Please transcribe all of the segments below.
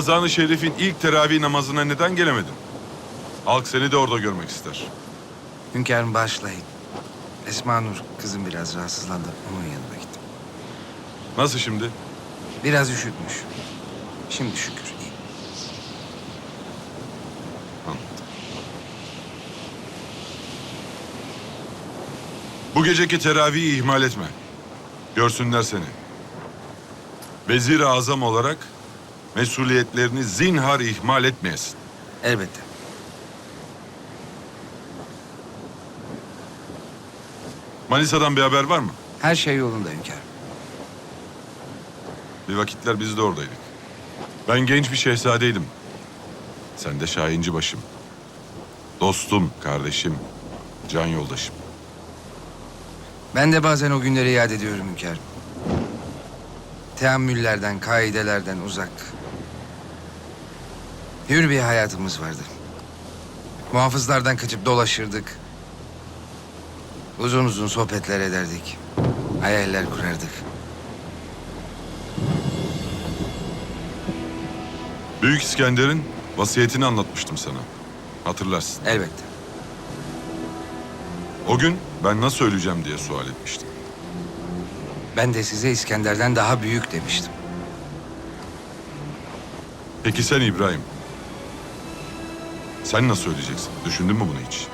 Ramazan-ı Şerif'in ilk teravih namazına neden gelemedin? Halk seni de orada görmek ister. Hünkârım bağışlayın. Esma Nur kızım biraz rahatsızlandı. Onun yanına gittim. Nasıl şimdi? Biraz üşütmüş. Şimdi şükür iyi. Anladım. Bu geceki teravihi ihmal etme. Görsünler seni. Vezir-i azam olarak mesuliyetlerini zinhar ihmal etmeyesin. Elbette. Manisa'dan bir haber var mı? Her şey yolunda hünkârım. Bir vakitler biz de oradaydık. Ben genç bir şehzadeydim. Sen de Şahinci başım. Dostum, kardeşim, can yoldaşım. Ben de bazen o günleri yad ediyorum hünkârım. Teammüllerden, kaidelerden uzak. Hür bir hayatımız vardı. Muhafızlardan kaçıp dolaşırdık. Uzun uzun sohbetler ederdik. Hayaller kurardık. Büyük İskender'in vasiyetini anlatmıştım sana. Hatırlarsın. Elbette. O gün ben nasıl öleceğim diye sual etmiştim. Ben de size İskender'den daha büyük demiştim. Peki sen İbrahim? Sen nasıl öleceksin? Düşündün mü bunu hiç?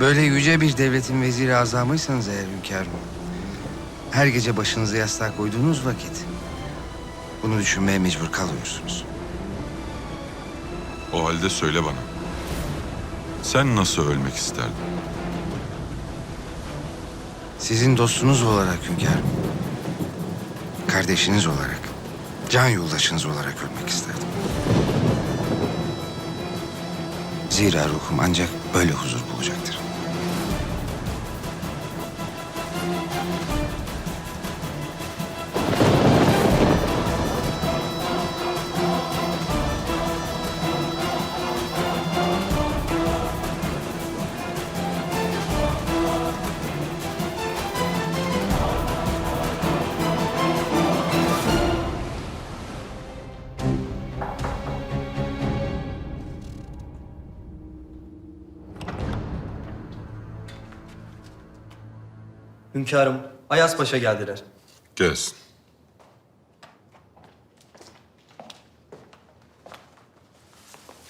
Böyle yüce bir devletin veziri azamıysanız eğer hünkârım... ...her gece başınızı yastığa koyduğunuz vakit... ...bunu düşünmeye mecbur kalıyorsunuz. O halde söyle bana. Sen nasıl ölmek isterdin? Sizin dostunuz olarak hünkârım... ...kardeşiniz olarak... ...can yoldaşınız olarak ölmek isterdim. Zira ruhum ancak böyle huzur bulacaktır. Hünkârım, Ayas Paşa geldiler. Gelsin.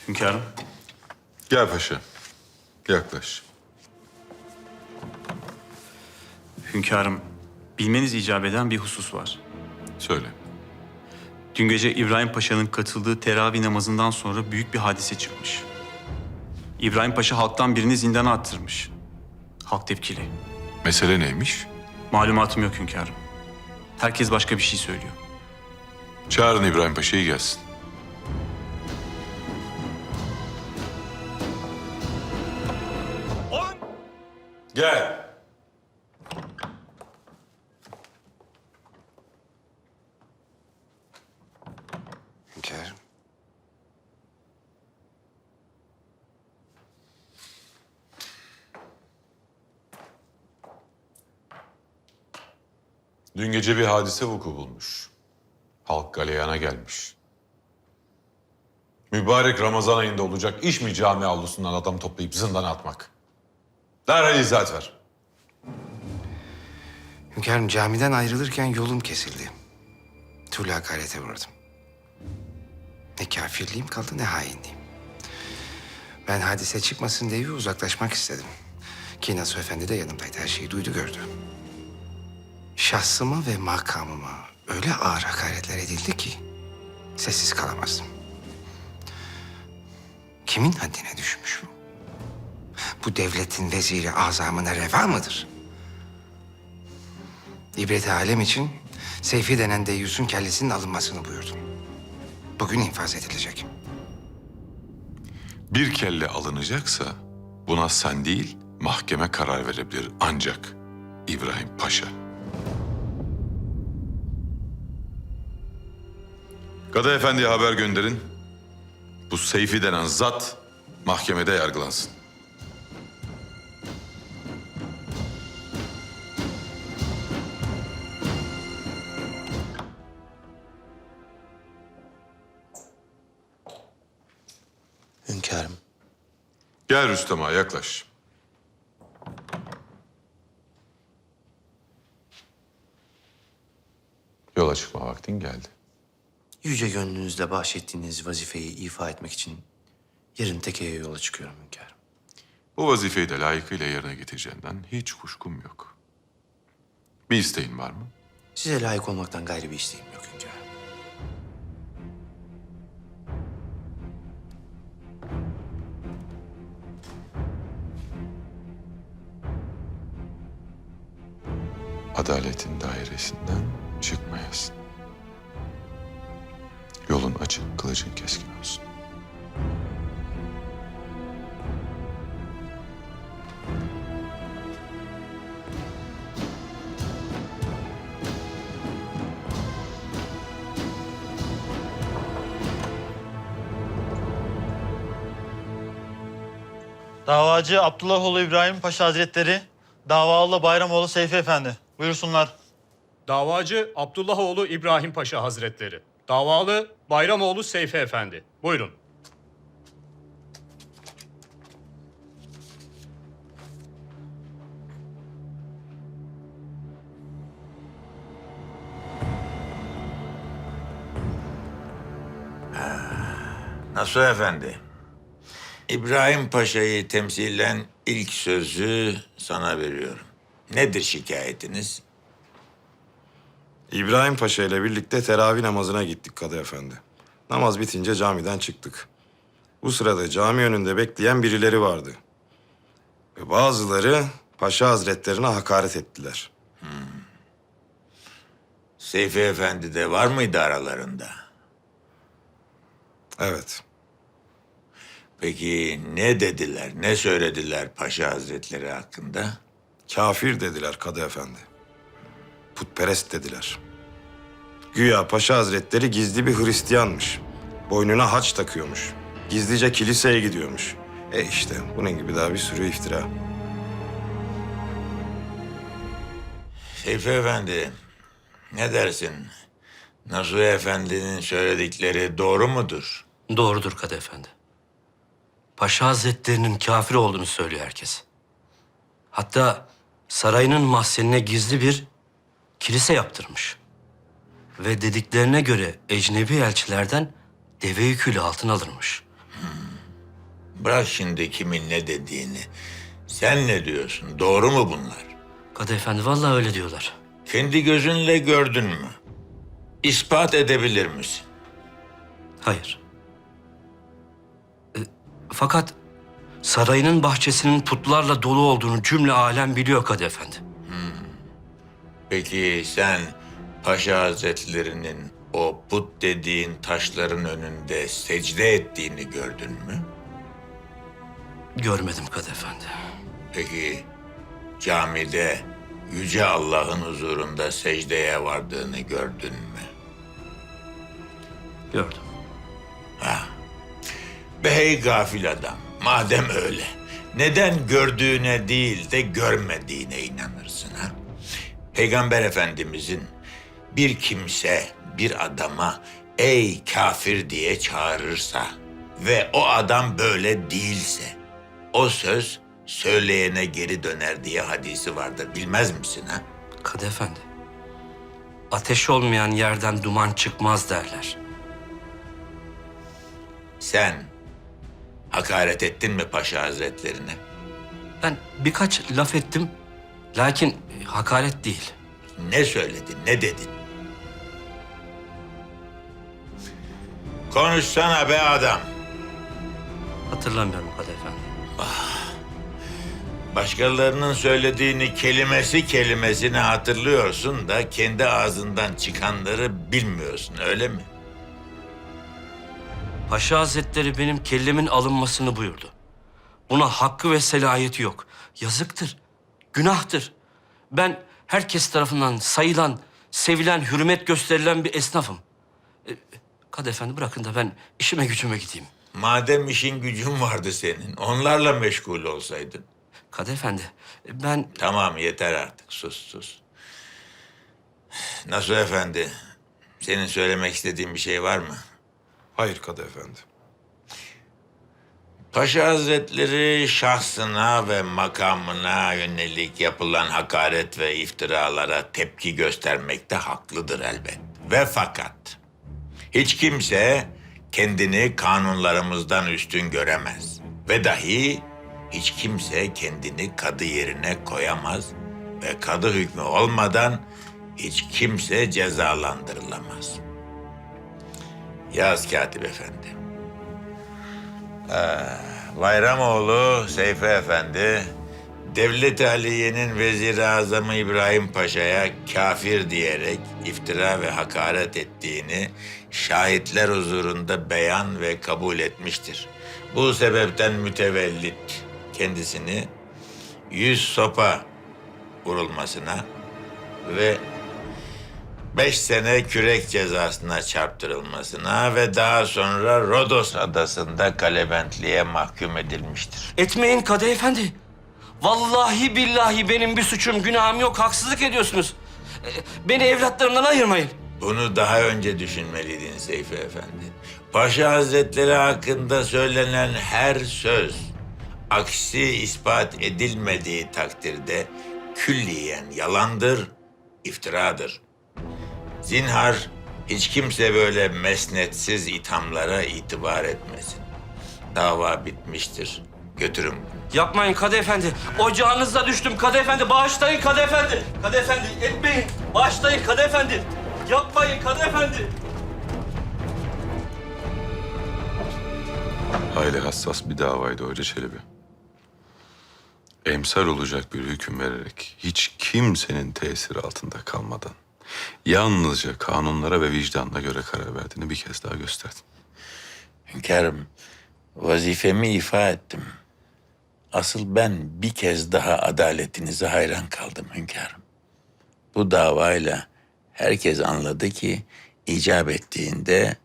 Hünkârım. Gel paşa. Yaklaş. Hünkârım, bilmeniz icap eden bir husus var. Söyle. Dün gece İbrahim Paşa'nın katıldığı teravih namazından sonra büyük bir hadise çıkmış. İbrahim Paşa halktan birini zindana attırmış. Halk tepkili. Mesele neymiş? Malumatım yok hünkârım. Herkes başka bir şey söylüyor. Çağırın İbrahim Paşa'yı gelsin. Gel. Dün gece bir hadise vuku bulmuş. Halk galeyana gelmiş. Mübarek Ramazan ayında olacak iş mi cami avlusundan adam toplayıp zindana atmak? Derhal izahat ver. Hünkârım camiden ayrılırken yolum kesildi. Tül hakarete uğradım. Ne kafirliğim kaldı ne hainliğim. Ben hadise çıkmasın diye uzaklaşmak istedim. Ki Nasuh Efendi de yanımdaydı. Her şeyi duydu gördü. Şahsıma ve makamıma öyle ağır hakaretler edildi ki sessiz kalamazdım. Kimin haddine düşmüş bu? Bu devletin veziri azamına reva mıdır? İbret alem için Seyfi denen deyyusun kellesinin alınmasını buyurdum. Bugün infaz edilecek. Bir kelle alınacaksa buna sen değil mahkeme karar verebilir ancak İbrahim Paşa. Kadı Efendi'ye haber gönderin. Bu Seyfi denen zat mahkemede yargılansın. Hünkârım. Gel Rüstem Ağa, yaklaş. Yola çıkma vaktin geldi. Yüce gönlünüzle bahşettiğiniz vazifeyi ifa etmek için yarın tekeye yola çıkıyorum hünkârım. Bu vazifeyi de layıkıyla yerine getireceğinden hiç kuşkum yok. Bir isteğin var mı? Size layık olmaktan gayrı bir isteğim yok hünkârım. Adaletin dairesinden çıkmayasın. Açık, kılıcın keskin olsun. Davacı Abdullahoğlu İbrahim Paşa Hazretleri, davalı Bayramoğlu Seyfi Efendi. Buyursunlar. Davacı Abdullahoğlu İbrahim Paşa Hazretleri. Davalı Bayramoğlu Seyfi Efendi. Buyurun. Nasuh Efendi, İbrahim Paşa'yı temsilen ilk sözü sana veriyorum. Nedir şikayetiniz? İbrahim Paşa ile birlikte teravih namazına gittik Kadı Efendi. Namaz bitince camiden çıktık. Bu sırada cami önünde bekleyen birileri vardı. Ve bazıları Paşa Hazretlerine hakaret ettiler. Seyfi Efendi de var mıydı aralarında? Evet, Peki ne dediler, ne söylediler Paşa Hazretleri hakkında? kafir dediler Kadı Efendi. Putperest dediler. Güya Paşa Hazretleri gizli bir Hristiyanmış. Boynuna haç takıyormuş. Gizlice kiliseye gidiyormuş. E işte bunun gibi daha bir sürü iftira. Seyfi Efendi, ne dersin? Nasuh Efendi'nin söyledikleri doğru mudur? Doğrudur Kadı Efendi. Paşa Hazretlerinin kafir olduğunu söylüyor herkes. Hatta sarayının mahzenine gizli bir kilise yaptırmış. Ve dediklerine göre ecnebi elçilerden deve yüküyle altın alırmış. Bırak şimdi kimin ne dediğini. Sen ne diyorsun? Doğru mu bunlar? Kadı Efendi vallahi öyle diyorlar. Kendi gözünle gördün mü? İspat edebilir misin? Hayır. E, fakat sarayının bahçesinin putlarla dolu olduğunu cümle alem biliyor Kadı Efendi. Peki sen Paşa Hazretlerinin o put dediğin taşların önünde secde ettiğini gördün mü? Görmedim Kadı Efendi. Peki camide Yüce Allah'ın huzurunda secdeye vardığını gördün mü? Gördüm. Be hey gafil adam, madem öyle, neden gördüğüne değil de görmediğine inanırsın ha? Peygamber Efendimizin bir kimse bir adama ey kafir diye çağırırsa ve o adam böyle değilse o söz söyleyene geri döner diye hadisi vardır bilmez misin ha? Kadı Efendi. Ateş olmayan yerden duman çıkmaz derler. Sen hakaret ettin mi Paşa Hazretlerine? Ben birkaç laf ettim. Lakin hakaret değil. Ne söyledin, ne dedin? Konuşsana be adam. Hatırlamıyorum Kadı Efendi. Başkalarının söylediğini kelimesi kelimesine hatırlıyorsun da kendi ağzından çıkanları bilmiyorsun öyle mi? Paşa Hazretleri benim kellemin alınmasını buyurdu. Buna hakkı ve selahiyeti yok. Yazıktır, günahtır. Ben herkes tarafından sayılan, sevilen, hürmet gösterilen bir esnafım. E, Kadı Efendi bırakın da ben işime gücüme gideyim. Madem işin gücün vardı senin, onlarla meşgul olsaydın. Kadı Efendi, ben Tamam yeter artık, sus sus. Nasuh Efendi, senin söylemek istediğin bir şey var mı? Hayır Kadı Efendi. Paşa Hazretleri şahsına ve makamına yönelik yapılan hakaret ve iftiralara tepki göstermekte haklıdır elbet. Ve fakat hiç kimse kendini kanunlarımızdan üstün göremez. Ve dahi hiç kimse kendini kadı yerine koyamaz ve kadı hükmü olmadan hiç kimse cezalandırılamaz. Yaz Katip Efendi. Bayramoğlu Seyfi Efendi, Devlet-i Aliye'nin Vezir-i Azamı İbrahim Paşa'ya kafir diyerek iftira ve hakaret ettiğini şahitler huzurunda beyan ve kabul etmiştir. Bu sebepten mütevellit kendisini yüz sopa vurulmasına ve beş sene kürek cezasına çarptırılmasına ve daha sonra Rodos adasında kalebentliğe mahkum edilmiştir. Etmeyin Kadı Efendi. Vallahi billahi benim bir suçum, günahım yok. Haksızlık ediyorsunuz. Ee, Beni evlatlarımdan ayırmayın. Bunu daha önce düşünmeliydin Seyfi Efendi. Paşa Hazretleri hakkında söylenen her söz aksi ispat edilmediği takdirde külliyen yalandır, iftiradır. Zinhar hiç kimse böyle mesnetsiz ithamlara itibar etmesin. Dava bitmiştir. Götürün Yapmayın Kadı Efendi. Ocağınıza düştüm Kadı Efendi. Bağışlayın Kadı Efendi. Kadı Efendi etmeyin. Bağışlayın Kadı Efendi. Yapmayın Kadı Efendi. Hayli hassas bir davaydı Hoca Çelebi. Emsal olacak bir hüküm vererek hiç kimsenin tesiri altında kalmadan yalnızca kanunlara ve vicdanına göre karar verdiğini bir kez daha gösterdin. Hünkârım, vazifemi ifa ettim. Asıl ben bir kez daha adaletinize hayran kaldım hünkârım. Bu davayla herkes anladı ki icap ettiğinde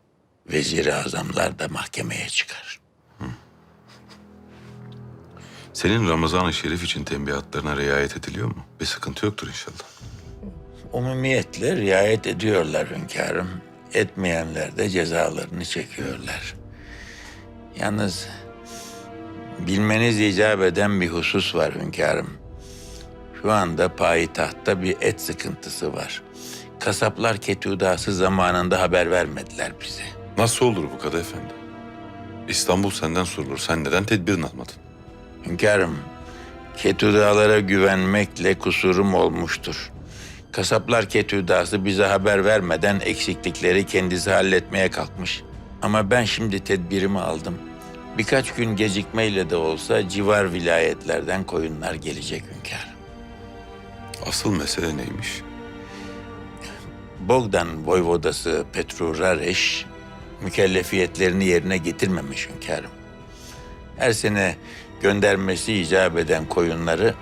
vezir-i azamlar da mahkemeye çıkar. Senin Ramazan-ı Şerif için tembihatlarına riayet ediliyor mu? Bir sıkıntı yoktur inşallah. Umumiyetle riayet ediyorlar hünkârım. Etmeyenler de cezalarını çekiyorlar. Yalnız bilmeniz icap eden bir husus var hünkârım. Şu anda payitahtta bir et sıkıntısı var. Kasaplar ketudası zamanında haber vermediler bize. Nasıl olur bu Kadı Efendi? İstanbul senden sorulur. Sen neden tedbirini almadın? Hünkârım, ketüdalara güvenmekle kusurum olmuştur. Kasaplar ketüdası bize haber vermeden eksiklikleri kendisi halletmeye kalkmış. Ama ben şimdi tedbirimi aldım. Birkaç gün gecikmeyle de olsa civar vilayetlerden koyunlar gelecek hünkârım. Asıl mesele neymiş? Bogdan Voyvodası Petru Rareş mükellefiyetlerini yerine getirmemiş hünkârım. Her sene göndermesi icap eden koyunları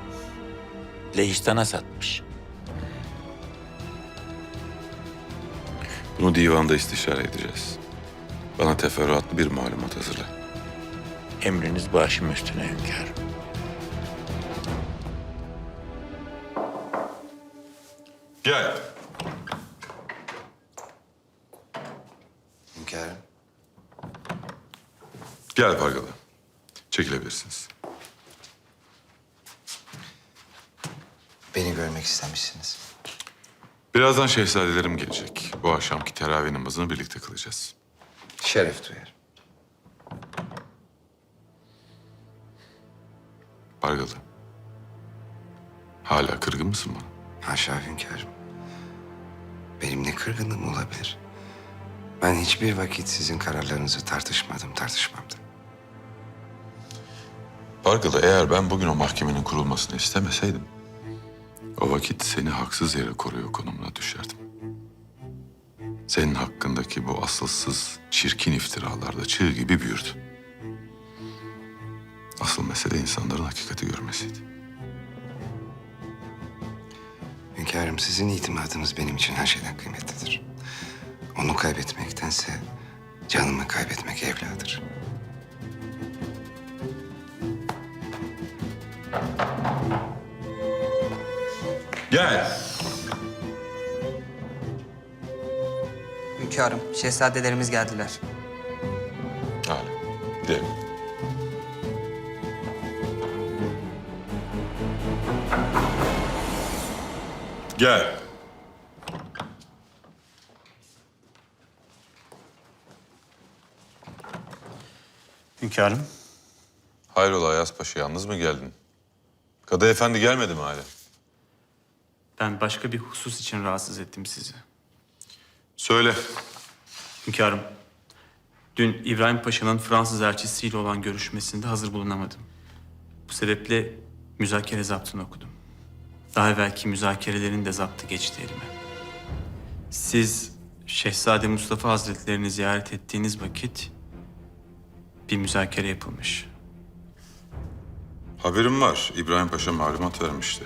Lehistan'a satmış. Bunu divanda istişare edeceğiz. Bana teferruatlı bir malumat hazırla. Emriniz başım üstüne hünkârım. Gel. Hünkârım. Gel Pargalı. Çekilebilirsiniz. Beni görmek istemişsiniz. Birazdan şehzadelerim gelecek. Bu akşamki teravih namazını birlikte kılacağız. Şeref duyarım. Pargalı. Hala kırgın mısın bana? Haşa hünkârım. Benim ne kırgınlığım olabilir? Ben hiçbir vakit sizin kararlarınızı tartışmadım, tartışmam da. Pargalı eğer ben bugün o mahkemenin kurulmasını istemeseydim... ...o vakit seni haksız yere koruyor konumuna düşerdim. Senin hakkındaki bu asılsız, çirkin iftiralar da çığ gibi büyürdü. Asıl mesele insanların hakikati görmesiydi. Hünkârım sizin itimadınız benim için her şeyden kıymetlidir. Onu kaybetmektense canımı kaybetmek evladır. Gel. Hünkârım, şehzadelerimiz geldiler. Hala. Gidelim. Gel. Hünkârım. Hayrola Ayas Paşa yalnız mı geldin? Kadı efendi gelmedi mi hala? Ben başka bir husus için rahatsız ettim sizi. Söyle. Hünkârım, dün İbrahim Paşa'nın Fransız elçisiyle olan görüşmesinde hazır bulunamadım. Bu sebeple müzakere zaptını okudum. Daha evvelki müzakerelerin de zaptı geçti elime. Siz Şehzade Mustafa Hazretlerini ziyaret ettiğiniz vakit bir müzakere yapılmış. Haberim var. İbrahim Paşa malumat vermişti.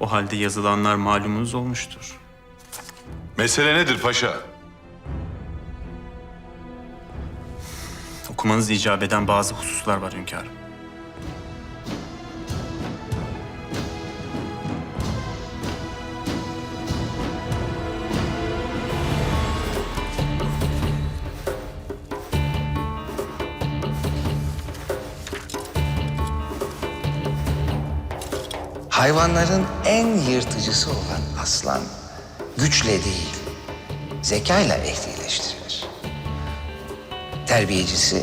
O halde yazılanlar malumunuz olmuştur. Mesele nedir paşa? Okumanız icap eden bazı hususlar var hünkârım. Hayvanların en yırtıcısı olan aslan güçle değil, zekayla ehlileştirilir. Terbiyecisi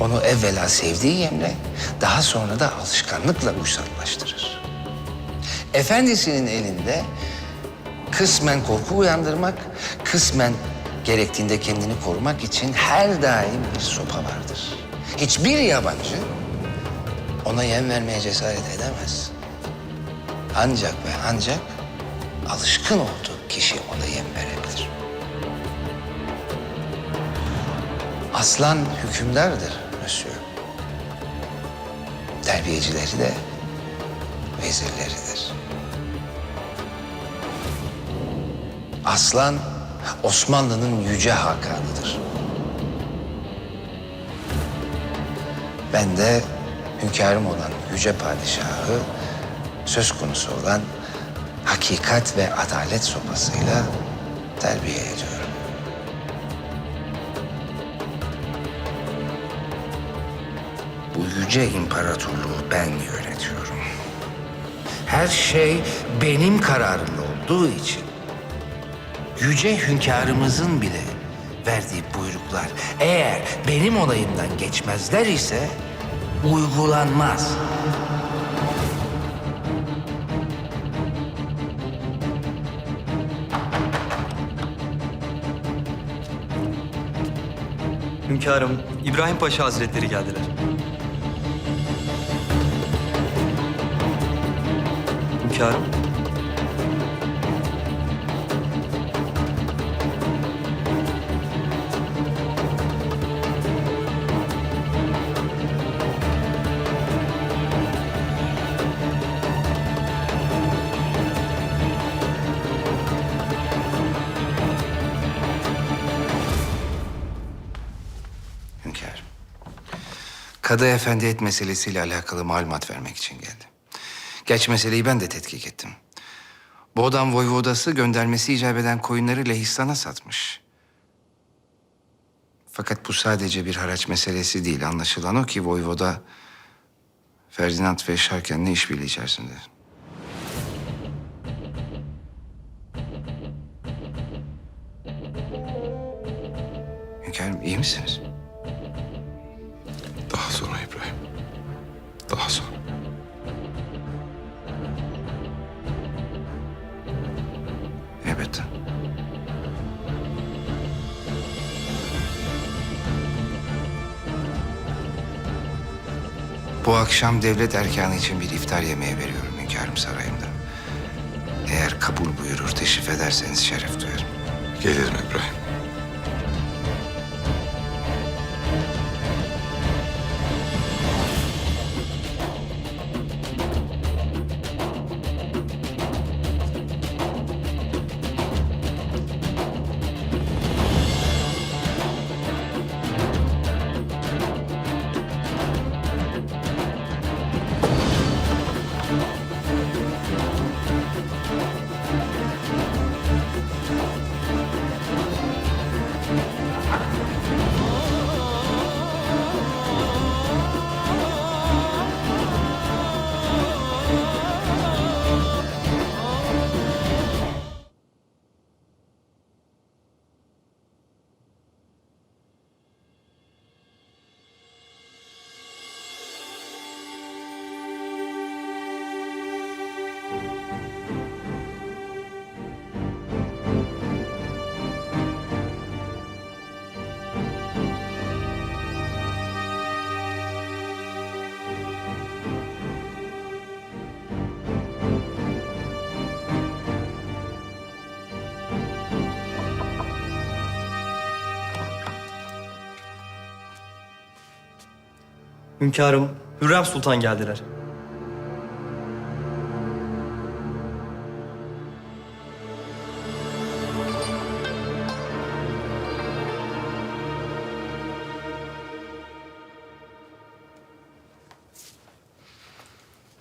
onu evvela sevdiği yemle, daha sonra da alışkanlıkla uysallaştırır. Efendisinin elinde kısmen korku uyandırmak, kısmen gerektiğinde kendini korumak için her daim bir sopa vardır. Hiçbir yabancı ona yem vermeye cesaret edemez. Ancak ve ancak alışkın olduğu kişi ona yem verebilir. Aslan hükümdardır Monsieur. Terbiyecileri de vezirleridir. Aslan Osmanlı'nın yüce hakanıdır. Ben de hünkârım olan yüce padişahı söz konusu olan hakikat ve adalet sopasıyla terbiye ediyorum. Bu yüce imparatorluğu ben yönetiyorum. Her şey benim kararımla olduğu için yüce hünkârımızın bile verdiği buyruklar eğer benim olayımdan geçmezler ise uygulanmaz. Hünkârım, İbrahim Paşa Hazretleri geldiler. Hünkârım. Kadı Efendi et meselesiyle alakalı malumat vermek için geldi. Geç meseleyi ben de tetkik ettim. Boğdan Voyvodası göndermesi icap eden koyunları Lehistan'a satmış. Fakat bu sadece bir haraç meselesi değil. Anlaşılan o ki Voyvoda Ferdinand ve Şarken'le işbirliği içerisinde. Hünkârım iyi misiniz? Daha sonra. Elbette. Bu akşam devlet erkanı için bir iftar yemeği veriyorum hünkârım sarayımda. Eğer kabul buyurur teşrif ederseniz şeref duyarım. Gelirim İbrahim. Hünkârım, Hürrem Sultan geldiler.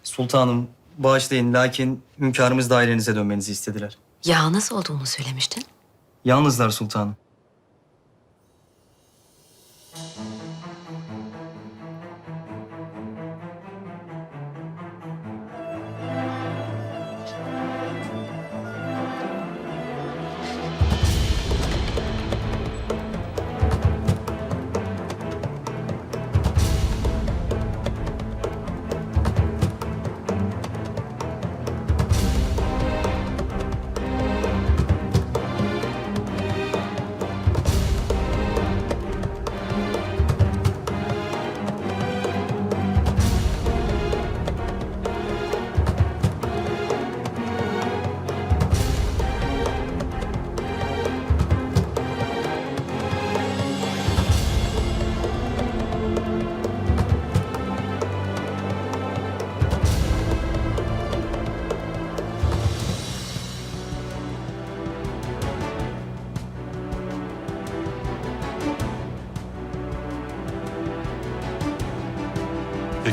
Sultanım, bağışlayın lakin hünkârımız dairenize dönmenizi istediler. Ya nasıl olduğunu söylemiştin? Yalnızlar sultanım.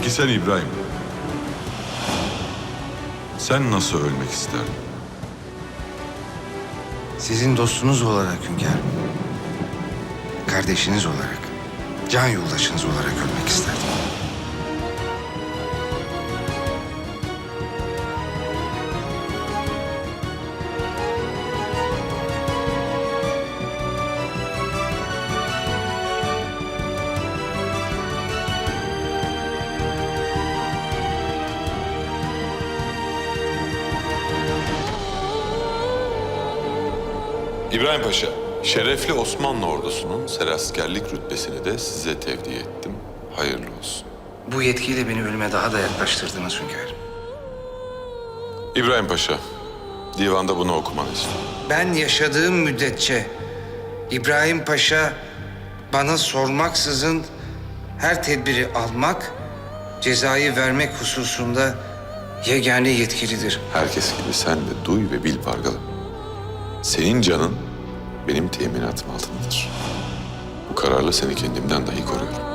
Peki sen İbrahim? Sen nasıl ölmek isterdin? Sizin dostunuz olarak hünkârım. Kardeşiniz olarak, can yoldaşınız olarak ölmek isterdim. İbrahim Paşa, şerefli Osmanlı ordusunun seraskerlik rütbesini de size tevdi ettim. Hayırlı olsun. Bu yetkiyle beni ölüme daha da yaklaştırdınız hünkârım. İbrahim Paşa, divanda bunu okumanı istiyorum. Ben yaşadığım müddetçe İbrahim Paşa bana sormaksızın her tedbiri almak, cezayı vermek hususunda yegane yetkilidir. Herkes gibi sen de duy ve bil Pargalı. Senin canın benim teminatım altındadır. Bu kararla seni kendimden dahi koruyorum.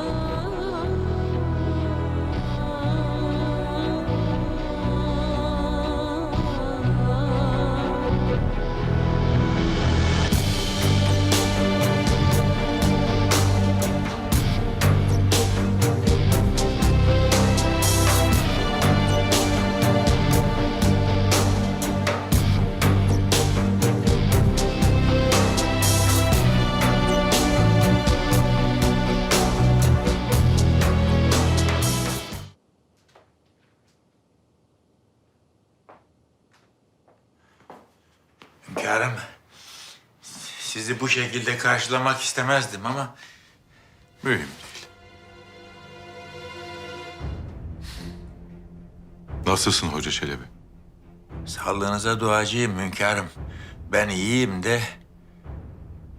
Sizi bu şekilde karşılamak istemezdim ama Mühim değil. Nasılsın Hoca Çelebi? sağlığınıza duacıyım hünkârım. Ben iyiyim de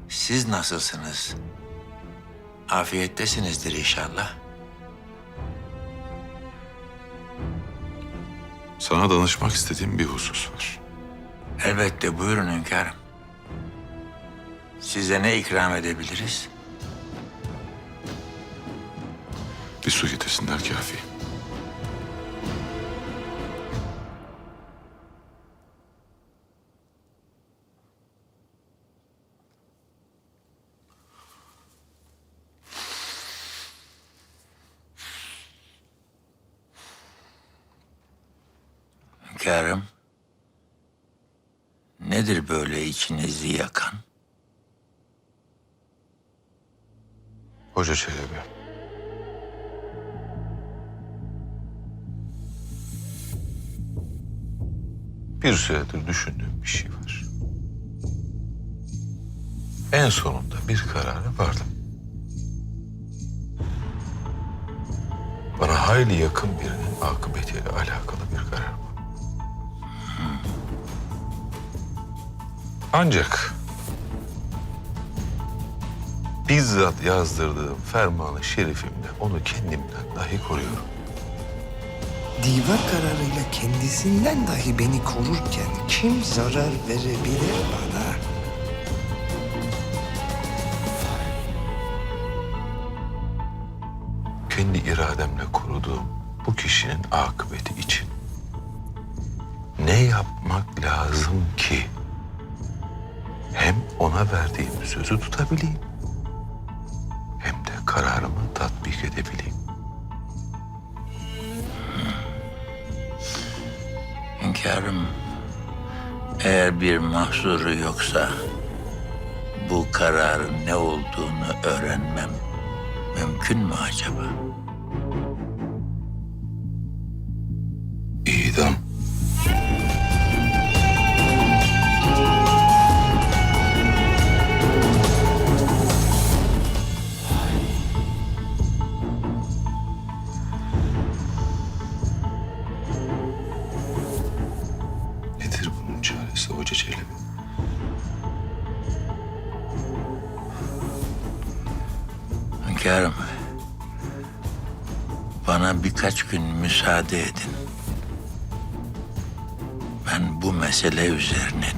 siz nasılsınız? Afiyettesinizdir inşallah. Sana danışmak istediğim bir husus var. Elbette buyurun hünkârım. Size ne ikram edebiliriz? Bir su getirsinler kafi. Hünkârım, nedir böyle içinizi yakan? Hoca Çelebi. Bir süredir düşündüğüm bir şey var. En sonunda bir karara vardım. Bana hayli yakın birinin akıbetiyle alakalı bir karar bu. Ancak bizzat yazdırdığım fermanı şerifimle onu kendimden dahi koruyorum. Divan kararıyla kendisinden dahi beni korurken kim zarar verebilir bana? kendi irademle koruduğum bu kişinin akıbeti için ne yapmak lazım ki hem ona verdiğim sözü tutabileyim kararımı tatbik edebileyim. Hünkârım, eğer bir mahsuru yoksa bu kararın ne olduğunu öğrenmem mümkün mü acaba? Üzerine.